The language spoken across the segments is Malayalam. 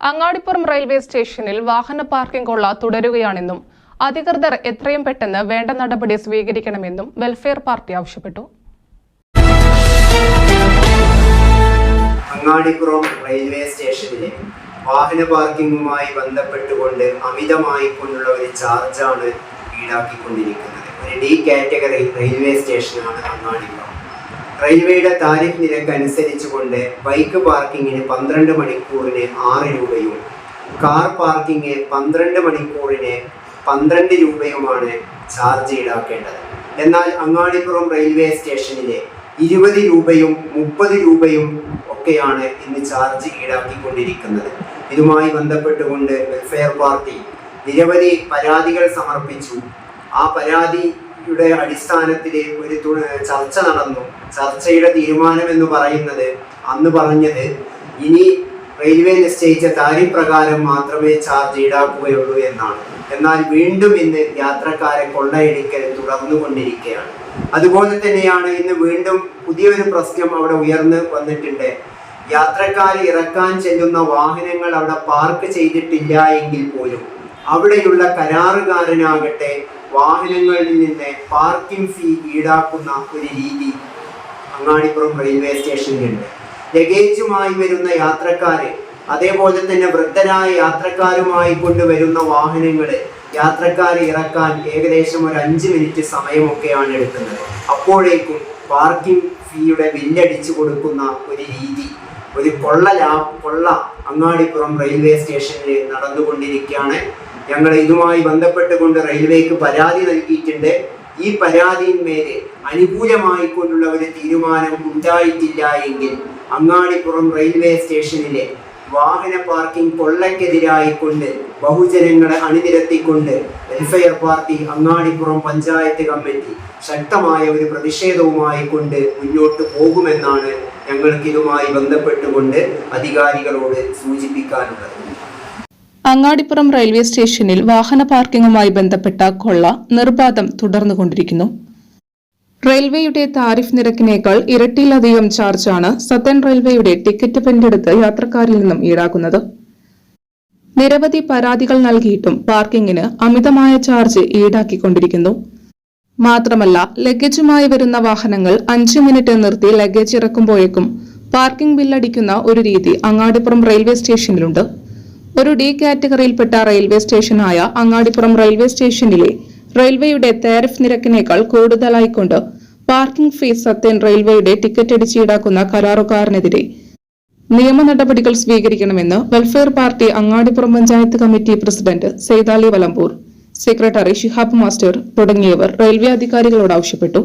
അങ്ങാടിപ്പുറം റെയിൽവേ സ്റ്റേഷനിൽ വാഹന പാർക്കിംഗ് കൊള്ള തുടരുകയാണെന്നും അധികൃതർ എത്രയും പെട്ടെന്ന് വേണ്ട നടപടി സ്വീകരിക്കണമെന്നും വെൽഫെയർ പാർട്ടി ആവശ്യപ്പെട്ടു. അങ്ങാടിപ്പുറം റെയിൽവേ സ്റ്റേഷനിലെ വാഹന പാർക്കിംഗുമായി ബന്ധപ്പെട്ടുകൊണ്ട് അമിതമായി കൊണ്ടുള്ള ഒരു ചാർജാണ് ഈടാക്കിക്കൊണ്ടിരിക്കുന്നത്. ഒരു ഡി കാറ്റഗറി റെയിൽവേ സ്റ്റേഷനാണ് അങ്ങാടിപ്പുറം. റെയിൽവേയുടെ താരിഫ് നിരക്ക് അനുസരിച്ചുകൊണ്ട് ബൈക്ക് പാർക്കിങ്ങിന് പന്ത്രണ്ട് മണിക്കൂറിന് ആറ് രൂപയും കാർ പാർക്കിംഗ് പന്ത്രണ്ട് മണിക്കൂറിന് പന്ത്രണ്ട് രൂപയുമാണ് ചാർജ് ഈടാക്കേണ്ടത്. എന്നാൽ അങ്ങാടിപ്പുറം റെയിൽവേ സ്റ്റേഷനിലെ ഇരുപത് രൂപയും മുപ്പത് രൂപയും ഒക്കെയാണ് ഇന്ന് ചാർജ് ഈടാക്കിക്കൊണ്ടിരിക്കുന്നത്. ഇതുമായി ബന്ധപ്പെട്ടുകൊണ്ട് വെൽഫെയർ പാർട്ടി നിരവധി പരാതികൾ സമർപ്പിച്ചു. ആ പരാതിയുടെ അടിസ്ഥാനത്തിൽ ഒരു ചർച്ച നടന്നു. ചർച്ചയുടെ തീരുമാനം എന്ന് പറയുന്നത് അന്ന് പറഞ്ഞത് ഇനി റെയിൽവേ നിശ്ചയിച്ച താരിഫ് പ്രകാരം മാത്രമേ ചാർജ് ഈടാക്കുകയുള്ളൂ എന്നാണ്. എന്നാൽ വീണ്ടും ഇന്ന് യാത്രക്കാരെ കൊള്ളയടിക്കൽ തുടർന്നുകൊണ്ടിരിക്കുകയാണ്. അതുപോലെ തന്നെയാണ് ഇന്ന് വീണ്ടും പുതിയൊരു പ്രശ്നം അവിടെ ഉയർന്നു വന്നിട്ടുണ്ട്. യാത്രക്കാർ ഇറക്കാൻ ചെല്ലുന്ന വാഹനങ്ങൾ അവിടെ പാർക്ക് ചെയ്തിട്ടില്ല എങ്കിൽ പോലും അവിടെയുള്ള കരാറുകാരനാകട്ടെ വാഹനങ്ങളിൽ നിന്ന് പാർക്കിംഗ് ഫീ ഈടാക്കുന്ന ഒരു രീതി അങ്ങാടിപ്പുറം റെയിൽവേ സ്റ്റേഷനിലുണ്ട് ലഗേജുമായി വരുന്ന യാത്രക്കാര് അതേപോലെ തന്നെ വൃദ്ധരായ യാത്രക്കാരുമായി കൊണ്ടുവരുന്ന വാഹനങ്ങൾ യാത്രക്കാർ ഇറക്കാൻ ഏകദേശം ഒരു അഞ്ച് മിനിറ്റ് സമയമൊക്കെയാണ് എടുക്കുന്നത്. അപ്പോഴേക്കും പാർക്കിംഗ് ഫീയുടെ ബില്ലടിച്ചു കൊടുക്കുന്ന ഒരു രീതി ഒരു കൊള്ള ലാ കൊള്ള അങ്ങാടിപ്പുറം റെയിൽവേ സ്റ്റേഷനിൽ നടന്നുകൊണ്ടിരിക്കുകയാണ്. ഞങ്ങൾ ഇതുമായി ബന്ധപ്പെട്ടുകൊണ്ട് റെയിൽവേക്ക് പരാതി നൽകിയിട്ടുണ്ട്. ഈ പരാതിയിന്മേൽ അനുകൂലമായിക്കൊണ്ടുള്ള ഒരു തീരുമാനം ഉണ്ടായിട്ടില്ല എങ്കിൽ അങ്ങാടിപ്പുറം റെയിൽവേ സ്റ്റേഷനിലെ വാഹന പാർക്കിംഗ് കൊള്ളയ്ക്കെതിരായിക്കൊണ്ട് ബഹുജനങ്ങളെ അണിനിരത്തിക്കൊണ്ട് welfare party Angadippuram panchayat committee ശക്തമായ ഒരു പ്രതിഷേധവുമായി കൊണ്ട് മുന്നോട്ട് പോകുമെന്നാണ് ഞങ്ങൾക്ക് ഇതുമായി ബന്ധപ്പെട്ടുകൊണ്ട് അധികാരികളോട് സൂചിപ്പിക്കാനുള്ളത്. അങ്ങാടിപ്പുറം റെയിൽവേ സ്റ്റേഷനിൽ വാഹന പാർക്കിംഗുമായി ബന്ധപ്പെട്ട കൊള്ള നിർബാധം തുടർന്നുകൊണ്ടിരിക്കുന്നു. റെയിൽവേയുടെ താരിഫ് നിരക്കിനേക്കാൾ ഇരട്ടിയിലധികം ചാർജാണ് സത്തേൺ റെയിൽവേയുടെ ടിക്കറ്റ് പെന്റെടുത്ത് യാത്രക്കാരിൽ നിന്നും ഈടാക്കുന്നത്. നിരവധി പരാതികൾ നൽകിയിട്ടും പാർക്കിങ്ങിന് അമിതമായ ചാർജ് ഈടാക്കിക്കൊണ്ടിരിക്കുന്നു. മാത്രമല്ല ലഗേജുമായി വരുന്ന വാഹനങ്ങൾ അഞ്ചു മിനിറ്റ് നിർത്തി ലഗേജ് ഇറക്കുമ്പോഴേക്കും പാർക്കിംഗ് ബില്ലടിക്കുന്ന ഒരു രീതി അങ്ങാടിപ്പുറം റെയിൽവേ സ്റ്റേഷനിലുണ്ട്. ഒരു ഡി കാറ്റഗറിയിൽപ്പെട്ട റെയിൽവേ സ്റ്റേഷനായ അങ്ങാടിപ്പുറം റെയിൽവേ സ്റ്റേഷനിലെ റെയിൽവേയുടെ താരിഫ് നിരക്കിനേക്കാൾ കൂടുതലായിക്കൊണ്ട് പാർക്കിംഗ് ഫീസ് സത്യൻ റെയിൽവേയുടെ ടിക്കറ്റ് അടിച്ച് ഈടാക്കുന്ന കരാറുകാരനെതിരെ നിയമ നടപടികൾ സ്വീകരിക്കണമെന്ന് welfare party Angadippuram panchayat committee president Saithali Valambur secretary Shihab master തുടങ്ങിയവർ റെയിൽവേ അധികാരികളോട് ആവശ്യപ്പെട്ടു.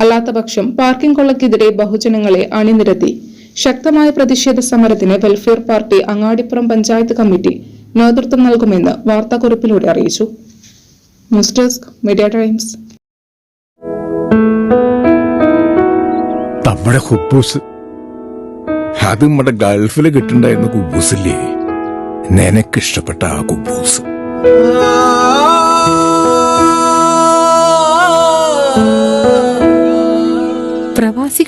അല്ലാത്തപക്ഷം പാർക്കിംഗ് കൊള്ളക്കെതിരെ ബഹുജനങ്ങളെ അണിനിരത്തി ശക്തമായ പ്രതിഷേധ സമരത്തിന് welfare party Angadippuram panchayat committee നേതൃത്വം നൽകുമെന്ന് വാർത്താക്കുറിപ്പിലൂടെ അറിയിച്ചു. News desk Media Times. നമ്മുടെ ഹുബൂസ് അത് നമ്മുടെ ഗൾഫിൽ കിട്ടുണ്ടായിരുന്ന കുബൂസില്ലേ? നിനക്കിഷ്ടപ്പെട്ട ആ കുബൂസ്.